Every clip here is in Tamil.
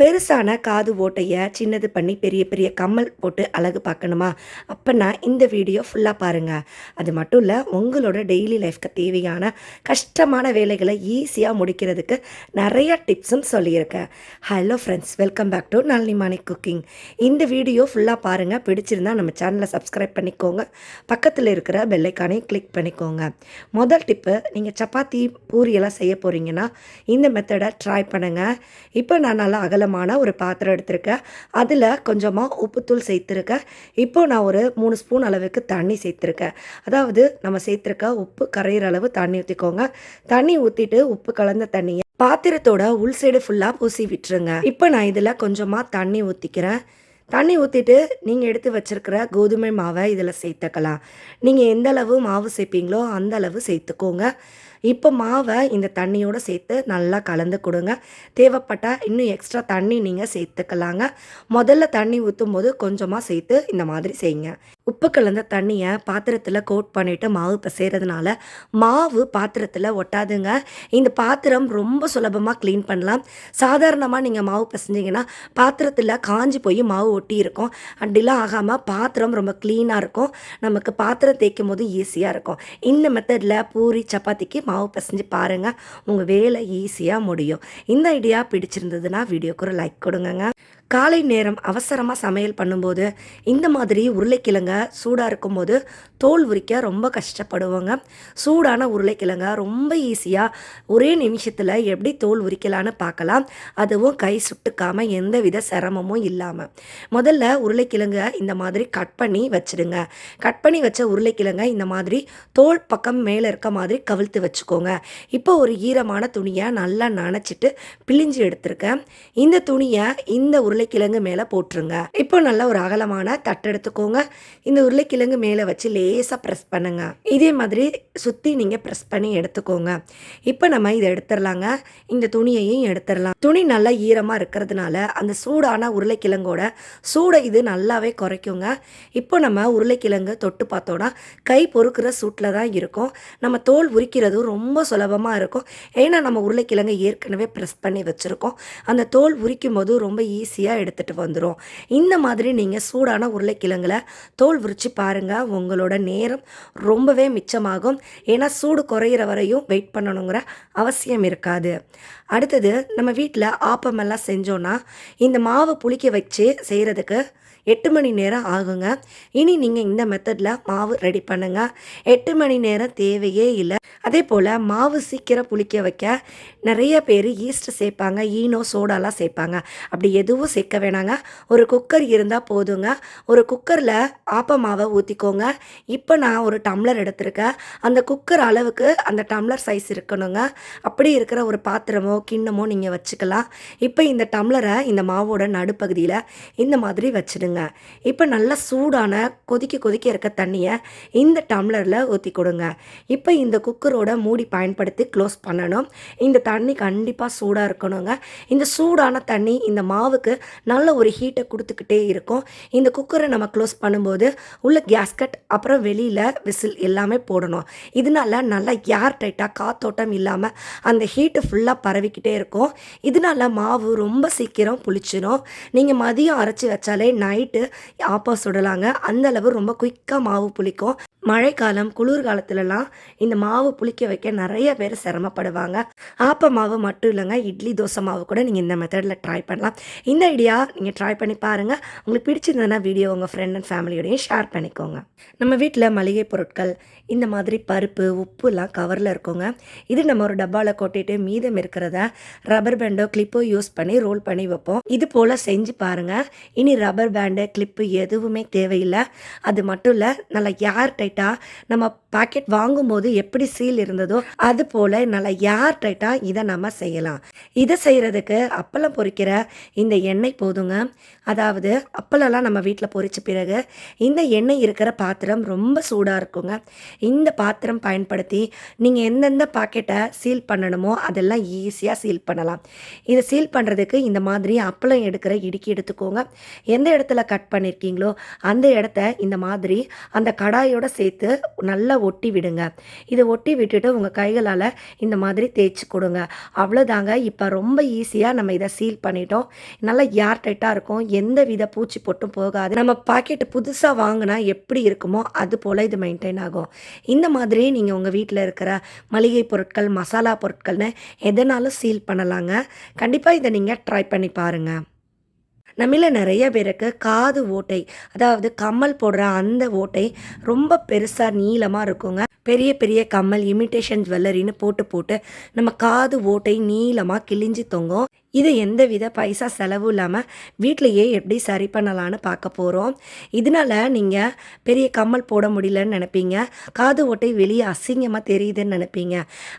பெருசான காது ஓட்டையை சின்னது பண்ணி பெரிய பெரிய கம்மல் போட்டு அழகு பார்க்கணுமா? அப்போனா இந்த வீடியோ ஃபுல்லாக பாருங்கள் அது மட்டும் இல்லை உங்களோட டெய்லி லைஃப்க்கு தேவையான கஷ்டமான வேலைகளை ஈஸியாக முடிக்கிறதுக்கு நிறைய டிப்ஸும் சொல்லியிருக்கேன். Hello friends welcome back to Nalini Mani cooking இந்த வீடியோ ஃபுல்லாக பாருங்கள் பிடிச்சிருந்தா நம்ம சேனலை சப்ஸ்கிரைப் பண்ணிக்கோங்க. பக்கத்தில் இருக்கிற பெல்லைக்கானையும் கிளிக் பண்ணிக்கோங்க. முதல் டிப்பு நீங்கள் சப்பாத்தி பூரியெல்லாம் செய்ய போகிறீங்கன்னா இந்த மெத்தடை ட்ரை பண்ணுங்கள் இப்போ நான் நல்லா அகலம் அகலமான ஒரு பாத்திரம் எடுத்திருக்கேன் அதில் கொஞ்சமாக உப்புத்தூள் சேர்த்துருக்கேன் இப்போ நான் ஒரு மூணு ஸ்பூன் அளவுக்கு தண்ணி சேர்த்துருக்கேன் அதாவது நம்ம சேர்த்துருக்க உப்பு கரையிற அளவு தண்ணி ஊற்றிக்கோங்க தண்ணி ஊற்றிட்டு உப்பு கலந்த தண்ணியை பாத்திரத்தோட உள் சைடு ஃபுல்லாக பூசி விட்டுருங்க. இப்போ நான் இதில் கொஞ்சமாக தண்ணி ஊற்றிக்கிறேன் தண்ணி ஊற்றிட்டு நீங்கள் எடுத்து வச்சிருக்கிற கோதுமை மாவை இதில் சேர்த்துக்கலாம். நீங்கள் எந்த அளவு மாவு சேர்ப்பீங்களோ அந்த அளவு சேர்த்துக்கோங்க. இப்போ மாவை இந்த தண்ணியோடு சேர்த்து நல்லா கலந்து கொடுங்க. தேவைப்பட்டால் இன்னும் எக்ஸ்ட்ரா தண்ணி நீங்கள் சேர்த்துக்கலாங்க. முதல்ல தண்ணி ஊற்றும் போது கொஞ்சமாக சேர்த்து இந்த மாதிரி செய்யுங்க. உப்பு கலந்த தண்ணியை பாத்திரத்தில் கோட் பண்ணிவிட்டு மாவு பிசைறதுனால மாவு பாத்திரத்தில் ஒட்டாதுங்க. இந்த பாத்திரம் ரொம்ப சுலபமாக க்ளீன் பண்ணலாம். சாதாரணமாக நீங்கள் மாவு பிசைஞ்சிங்கன்னா பாத்திரத்தில் காஞ்சி போய் மாவு ஒட்டி இருக்கும். அப்படிலாம் ஆகாமல் பாத்திரம் ரொம்ப க்ளீனாக இருக்கும். நமக்கு பாத்திரம் தேய்க்கும் போது ஈஸியாக இருக்கும். இந்த மெத்தடில் பூரி சப்பாத்திக்கு மாவு பிசைஞ்சு பாருங்கள் உங்கள் வேலை ஈஸியாக முடியும். இந்த ஐடியா பிடிச்சிருந்ததுன்னா வீடியோக்கு ஒரு லைக் கொடுங்கங்க. காலை நேரம் அவசரமாக சமையல் பண்ணும்போது இந்த மாதிரி உருளைக்கிழங்க சூடாக இருக்கும்போது தோல் உரிக்க ரொம்ப கஷ்டப்படுவோங்க. சூடான உருளைக்கிழங்க ரொம்ப ஈஸியாக ஒரே நிமிஷத்தில் எப்படி தோல் உரிக்கலான்னு பார்க்கலாம். அதுவும் கை சுட்டுக்காமல் எந்த வித சிரமமும் இல்லாமல் முதல்ல உருளைக்கிழங்க இந்த மாதிரி கட் பண்ணி வச்சிடுங்க. கட் பண்ணி வச்ச உருளைக்கிழங்க இந்த மாதிரி தோல் பக்கம் மேலே இருக்க மாதிரி கவிழ்த்து வச்சுக்கோங்க. இப்போ ஒரு ஈரமான துணியை நல்லா நனைச்சிட்டு பிழிஞ்சு எடுத்திருக்கேன். இந்த துணியை இந்த உருளைக்கிழங்கு மேலே போட்டுருங்க. இப்போ நல்லா ஒரு அகலமான தட்டு எடுத்துக்கோங்க. இந்த உருளைக்கிழங்கு மேலே வச்சு லேசாக ப்ரெஸ் பண்ணுங்க. இதே மாதிரி சுற்றி நீங்கள் ப்ரெஸ் பண்ணி எடுத்துக்கோங்க. இப்போ நம்ம இதை எடுத்துடலாங்க. இந்த துணியையும் எடுத்துடலாம். துணி நல்லா ஈரமாக இருக்கிறதுனால அந்த சூடான உருளைக்கிழங்கோட சூடை இது நல்லாவே குறைக்குங்க. இப்போ நம்ம உருளைக்கிழங்கு தொட்டு பார்த்தோன்னா கை பொறுக்கிற சூட்டில் தான் இருக்கும். நம்ம தோல் உரிக்கிறதும் ரொம்ப சுலபமாக இருக்கும். ஏன்னா நம்ம உருளைக்கிழங்கு ஏற்கனவே ப்ரெஸ் பண்ணி வச்சுருக்கோம். அந்த தோல் உரிக்கும் போது ரொம்ப ஈஸியாக எடுத்துகிட்டு வந்துடும் இந்த மாதிரி நீங்கள் சூடான உருளைக்கிழங்குல தோல் விரித்து பாருங்கள் உங்களோட நேரம் ரொம்பவே மிச்சமாகும். ஏன்னா சூடு குறையிற வரையும் வெயிட் பண்ணணுங்கிற அவசியம் இருக்காது. அடுத்தது நம்ம வீட்டில் ஆப்பமெல்லாம் செஞ்சோன்னா இந்த மாவு புளிக்க வச்சு செய்கிறதுக்கு எட்டு மணி நேரம் ஆகுங்க. இனி நீங்கள் இந்த மெத்தடில் மாவு ரெடி பண்ணுங்க. எட்டு மணி நேரம் தேவையே இல்லை. அதே போல் மாவு சீக்கிரம் புளிக்க வைக்க நிறைய பேர் ஈஸ்ட் சேர்ப்பாங்க ஈனோ சோடாலாம் சேர்ப்பாங்க. அப்படி எதுவும் சேர்க்க வேணாங்க. ஒரு குக்கர் இருந்தால் போதுங்க. ஒரு குக்கரில் ஆப்ப மாவை ஊற்றிக்கோங்க இப்போ நான் ஒரு டம்ளர் எடுத்திருக்கேன். அந்த குக்கர் அளவுக்கு அந்த டம்ளர் சைஸ் இருக்கணுங்க. அப்படி இருக்கிற ஒரு பாத்திரமோ கிண்ணமோ நீங்கள் வச்சுக்கலாம். இப்போ இந்த டம்ளரை இந்த மாவோட நடுப்பகுதியில் இந்த மாதிரி வச்சிடுங்க. இப்போ நல்லா சூடான கொதிக்க கொதிக்க இருக்க தண்ணியை இந்த டம்ளரில் ஊற்றி கொடுங்க. இப்போ இந்த குக்கரோட மூடி பயன்படுத்தி க்ளோஸ் பண்ணணும். இந்த தண்ணி கண்டிப்பாக சூடாக இருக்கணுங்க. இந்த சூடான தண்ணி இந்த மாவுக்கு நல்ல ஒரு ஹீட்டை கொடுத்துக்கிட்டே இருக்கும். இந்த குக்கரை நம்ம க்ளோஸ் பண்ணும்போது உள்ள கேஸ்கட் அப்புறம் வெளியில் விசில் எல்லாமே போடணும். இதனால நல்லா ஏர் டைட்டாக காத்தோட்டம் இல்லாமல் அந்த ஹீட்டு ஃபுல்லாக பரவிக்கிட்டே இருக்கும். இதனால மாவு ரொம்ப சீக்கிரம் புளிச்சிடும் நீங்கள் மதியம் அரைச்சி வச்சாலே நைட்டு ஆப்பா சுடலாங்க. அந்த அளவு ரொம்ப குயிக்காக மாவு புளிக்கும். மழைக்காலம் குளிர் காலத்துலலாம் இந்த மாவு புளிக்க வைக்க நிறைய பேர் சிரமப்படுவாங்க. ஆப்ப மாவு மட்டும் இல்லைங்க இட்லி தோசை மாவு கூட நீங்கள் இந்த மெத்தடில் ட்ரை பண்ணலாம். இந்த ஐடியா நீங்கள் ட்ரை பண்ணி பாருங்கள் உங்களுக்கு பிடிச்சிருந்ததுன்னா வீடியோ உங்கள் ஃப்ரெண்ட் அண்ட் ஃபேமிலியோடையும் ஷேர் பண்ணிக்கோங்க. நம்ம வீட்டில் மளிகை பொருட்கள் இந்த மாதிரி பருப்பு உப்புலாம் கவரில் இருக்குங்க. இது நம்ம ஒரு டப்பாவில் கொட்டிட்டு மீதம் இருக்கிறத ரப்பர் பேண்டோ கிளிப்போ யூஸ் பண்ணி ரோல் பண்ணி வைப்போம். இது போல் செஞ்சு பாருங்கள் இனி ரப்பர் பேண்ட் கிளிப்பு எதுவுமே தேவையில்லை. அது மட்டும் இல்லை நல்லா ஏர் டைட்டாக நம்ம பாக்கெட் வாங்கும்போது எப்படி சீல் இருந்ததோ அது போல் நல்லா ஏர் டைட்டாக இதை நம்ம செய்யலாம். இதை செய்கிறதுக்கு அப்பளம் பொறிக்கிற இந்த எண்ணெய் போதுங்க. அதாவது அப்பளெல்லாம் நம்ம வீட்டில் பொறிச்ச பிறகு இந்த எண்ணெய் இருக்கிற பாத்திரம் ரொம்ப சூடாக இருக்குங்க. இந்த பாத்திரம் பயன்படுத்தி நீங்கள் எந்தெந்த பாக்கெட்டை சீல் பண்ணணுமோ அதெல்லாம் ஈஸியாக சீல் பண்ணலாம். இதை சீல் பண்ணுறதுக்கு இந்த மாதிரி அப்பளம் எடுக்கிற இடுக்கி எடுத்துக்கோங்க. எந்த இடத்துல கட் பண்ணியிருக்கீங்களோ அந்த இடத்த இந்த மாதிரி அந்த கடாயோட சேர்த்து நல்லா ஒட்டி விடுங்க. இதை ஒட்டி விட்டுட்டு உங்கள் கைகளால் இந்த மாதிரி தேய்ச்சி கொடுங்க. அவ்வளோதாங்க இப்போ ரொம்ப ஈஸியாக நம்ம இதை சீல் பண்ணிட்டோம். நல்லா ஏர் டைட்டாக இருக்கும். எந்த வித பூச்சி பொட்டும் போகாது. நம்ம பாக்கெட் புதுசாக வாங்கினா எப்படி இருக்குமோ அது போல் இது மெயின்டைன் ஆகும். இந்த மாதிரி நீங்கள் உங்கள் வீட்டில் இருக்கிற மளிகை பொருட்கள் மசாலா பொருட்கள்னு எதனாலும் சீல் பண்ணலாங்க. கண்டிப்பாக இதை நீங்கள் ட்ரை பண்ணி பாருங்கள் நம்மள நிறைய பேருக்கு காது ஓட்டை அதாவது கம்மல் போடுற அந்த ஓட்டை ரொம்ப பெருசாக நீளமாக இருக்குங்க. பெரிய பெரிய கம்மல் இமிட்டேஷன் ஜுவல்லரின்னு போட்டு போட்டு நம்ம காது ஓட்டை நீளமாக கிழிஞ்சு தொங்கும். இது எந்த வித பைசா செலவும் இல்லாமல் வீட்டிலையே எப்படி சரி பண்ணலான்னு பார்க்க போகிறோம் இதனால நீங்கள் பெரிய கம்மல் போட முடியலன்னு நினைப்பீங்க. காது ஓட்டை வெளியே அசிங்கமாக தெரியுதுன்னு நினைப்பீங்க.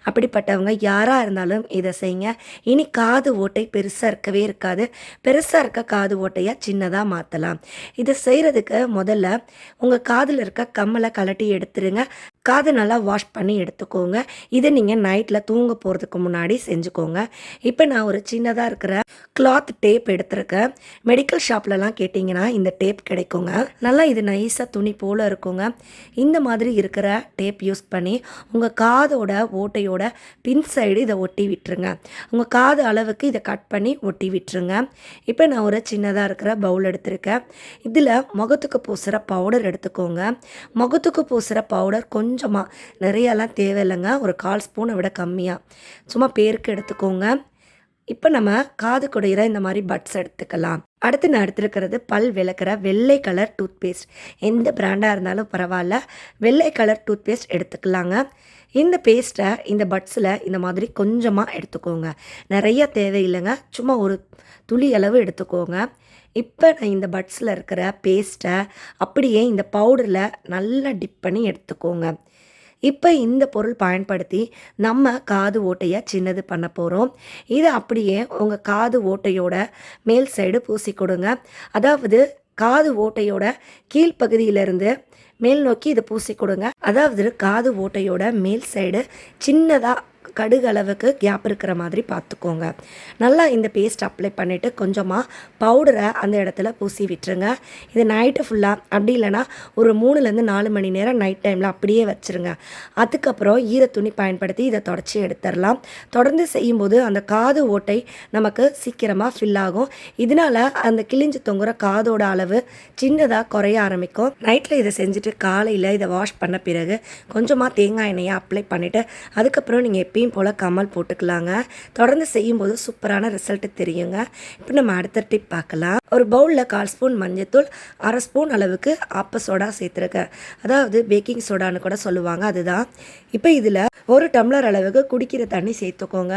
அப்படிப்பட்டவங்க யாராக இருந்தாலும் இதை செய்யுங்க. இனி காது ஓட்டை பெருசாக இருக்கவே இருக்காது. பெருசாக இருக்க காது ஓட்டையாக சின்னதாக மாற்றலாம் இதை செய்கிறதுக்கு முதல்ல உங்கள் காதில் இருக்க கம்மலை கலட்டி எடுத்துருங்க. காது நல்லா வாஷ் பண்ணி எடுத்துக்கோங்க. இதை நீங்கள் நைட்டில் தூங்க போகிறதுக்கு முன்னாடி செஞ்சுக்கோங்க. இப்போ நான் ஒரு சின்னதாக இருக்கிற கிளாத் டேப் எடுத்திருக்கேன். மெடிக்கல் ஷாப்லலாம் கேட்டிங்கன்னா இந்த டேப் கிடைக்குங்க. நல்லா இது நைஸாக துணி போல் இருக்குங்க. இந்த மாதிரி இருக்கிற டேப் யூஸ் பண்ணி உங்கள் காதோட ஓட்டையோட பின் சைடு இதை ஒட்டி விட்டுருங்க. உங்கள் காது அளவுக்கு இதை கட் பண்ணி ஒட்டி விட்டுருங்க. இப்போ நான் ஒரு சின்னதாக இருக்கிற பவுல் எடுத்திருக்கேன். இதில் முகத்துக்கு பூசுகிற பவுடர் எடுத்துக்கோங்க. முகத்துக்கு பூசுகிற பவுடர் கொஞ்சம் கொஞ்சமாக நிறையலாம் தேவையில்லைங்க. ஒரு கால் ஸ்பூனை விட கம்மியாக சும்மா பேருக்கு எடுத்துக்கோங்க. இப்போ நம்ம காது குடையிற இந்த மாதிரி பட்ஸ் எடுத்துக்கலாம். அடுத்து நான் எடுத்துருக்கிறது பல் விளக்குற வெள்ளை கலர் டூத் பேஸ்ட் எந்த பிராண்டாக இருந்தாலும் பரவாயில்ல. வெள்ளை கலர் டூத் பேஸ்ட் எடுத்துக்கலாங்க. இந்த பேஸ்ட்டை இந்த பட்ஸில் இந்த மாதிரி கொஞ்சமாக எடுத்துக்கோங்க. நிறைய தேவையில்லைங்க. சும்மா ஒரு துளி அளவு எடுத்துக்கோங்க. இப்போ நான் இந்த பட்ஸில் இருக்கிற பேஸ்ட்டை அப்படியே இந்த பவுடரில் நல்லா டிப் பண்ணி எடுத்துக்கோங்க. இப்போ இந்த பொருள் பயன்படுத்தி நம்ம காது ஓட்டையை சின்னது பண்ண போகிறோம் இதை அப்படியே உங்கள் காது ஓட்டையோட மேல் சைடு பூசி கொடுங்க. அதாவது காது ஓட்டையோட கீழ்ப்பகுதியிலிருந்து மேல் நோக்கி இதை பூசி கொடுங்க. அதாவது காது ஓட்டையோட மேல் சைடு சின்னதாக கடுகு அளவுக்கு கேப் இருக்கிற மாதிரி பார்த்துக்கோங்க. நல்லா இந்த பேஸ்ட் அப்ளை பண்ணிவிட்டு கொஞ்சமாக பவுடரை அந்த இடத்துல பூசி விட்டுருங்க. இது நைட்டு ஃபுல்லாக அப்படி இல்லைன்னா ஒரு மூணுலேருந்து நாலு மணி நேரம் நைட் டைமில் அப்படியே வச்சுருங்க. அதுக்கப்புறம் ஈர துணி பயன்படுத்தி இதை தொடச்சி எடுத்துடலாம். தொடர்ந்து செய்யும்போது அந்த காது ஓட்டை நமக்கு சீக்கிரமாக ஃபில் ஆகும். இதனால் அந்த கிழிஞ்சு தொங்குற காதோட அளவு சின்னதாக குறைய ஆரம்பிக்கும். நைட்டில் இதை செஞ்சுட்டு காலையில் இதை வாஷ் பண்ண பிறகு கொஞ்சமாக தேங்காய் எண்ணெயை அப்ளை பண்ணிவிட்டு அதுக்கப்புறம் நீங்கள் எப்பயும் போல் கமல் போட்டுக்கலாங்க. தொடர்ந்து செய்யும்போது சூப்பரான ரிசல்ட்டு தெரியுங்க. இப்போ நம்ம அடுத்த டிப் பார்க்கலாம். ஒரு பவுலில் கால் ஸ்பூன் மஞ்சத்தூள் அரை ஸ்பூன் அளவுக்கு ஆப்ப சோடா சேர்த்துருக்கேன் அதாவது பேக்கிங் சோடான்னு கூட சொல்லுவாங்க அதுதான். இப்போ இதில் ஒரு டம்ளர் அளவுக்கு குடிக்கிற தண்ணி சேர்த்துக்கோங்க.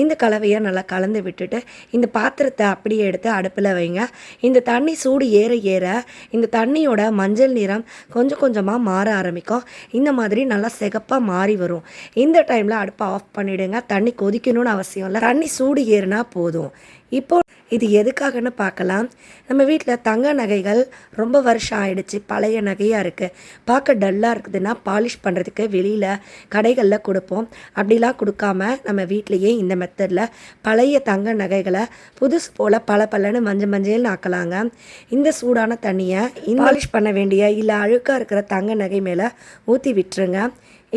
இந்த கலவையை நல்லா கலந்து விட்டுட்டு இந்த பாத்திரத்தை அப்படியே எடுத்து அடுப்பில் வைங்க. இந்த தண்ணி சூடு ஏற ஏற இந்த தண்ணியோட மஞ்சள் நிறம் கொஞ்சம் கொஞ்சமாக மாற ஆரம்பிக்கும். இந்த மாதிரி நல்லா சிகப்பாக மாறி வரும். இந்த டைமில் அடுப்பை ஆஃப் பண்ணிவிடுங்க தண்ணி கொதிக்கணும்னு அவசியம் இல்லை. தண்ணி சூடு ஏறினா போதும். இப்போ இது எதுக்காகன்னு பார்க்கலாம். நம்ம வீட்டில் தங்க நகைகள் ரொம்ப வருஷம் ஆயிடுச்சு. பழைய நகையாக இருக்குது பார்க்க டல்லாக இருக்குதுன்னா பாலிஷ் பண்ணுறதுக்கு வெளியில் கடைகளில் கொடுப்போம். அப்படிலாம் கொடுக்காம நம்ம வீட்லேயே இந்த மெத்தடில் பழைய தங்க நகைகளை புதுசு போல் பல பலன்னு மஞ்சள் மஞ்சள்னு ஆக்கலாங்க. இந்த சூடான தண்ணியை பாலிஷ் பண்ண வேண்டிய இல்லை அழுக்காக இருக்கிற தங்க நகை மேலே ஊற்றி விட்டுருங்க.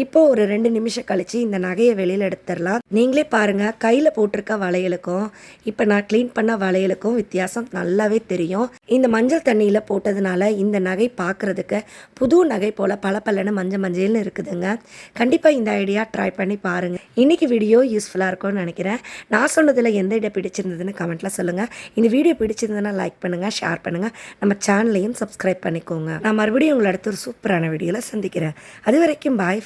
இப்போ ஒரு ரெண்டு நிமிஷம் கழிச்சு இந்த நகையை வெளியில் எடுத்துடலாம். நீங்களே பாருங்க கையில் போட்டிருக்க வளையலுக்கும் இப்போ நான் க்ளீன் பண்ண வளையலுக்கும் வித்தியாசம் நல்லாவே தெரியும். இந்த மஞ்சள் தண்ணியில் போட்டதுனால இந்த நகை பார்க்கறதுக்கு புது நகை போல் பல பலன்னு மஞ்சள் மஞ்சள்னு இருக்குதுங்க. கண்டிப்பாக இந்த ஐடியா ட்ரை பண்ணி பாருங்க. இன்னைக்கு வீடியோ யூஸ்ஃபுல்லாக இருக்கும்னு நினைக்கிறேன். நான் சொன்னதில் எந்த இடம் பிடிச்சிருந்ததுன்னு கமெண்ட்ல சொல்லுங்கள் இந்த வீடியோ பிடிச்சிருந்ததுன்னா லைக் பண்ணுங்கள் ஷேர் பண்ணுங்கள் நம்ம சேனலையும் சப்ஸ்கிரைப் பண்ணிக்கோங்க. நான் மறுபடியும் உங்களை அடுத்த ஒரு சூப்பரான வீடியோவில் சந்திக்கிறேன். அது வரைக்கும் பாய்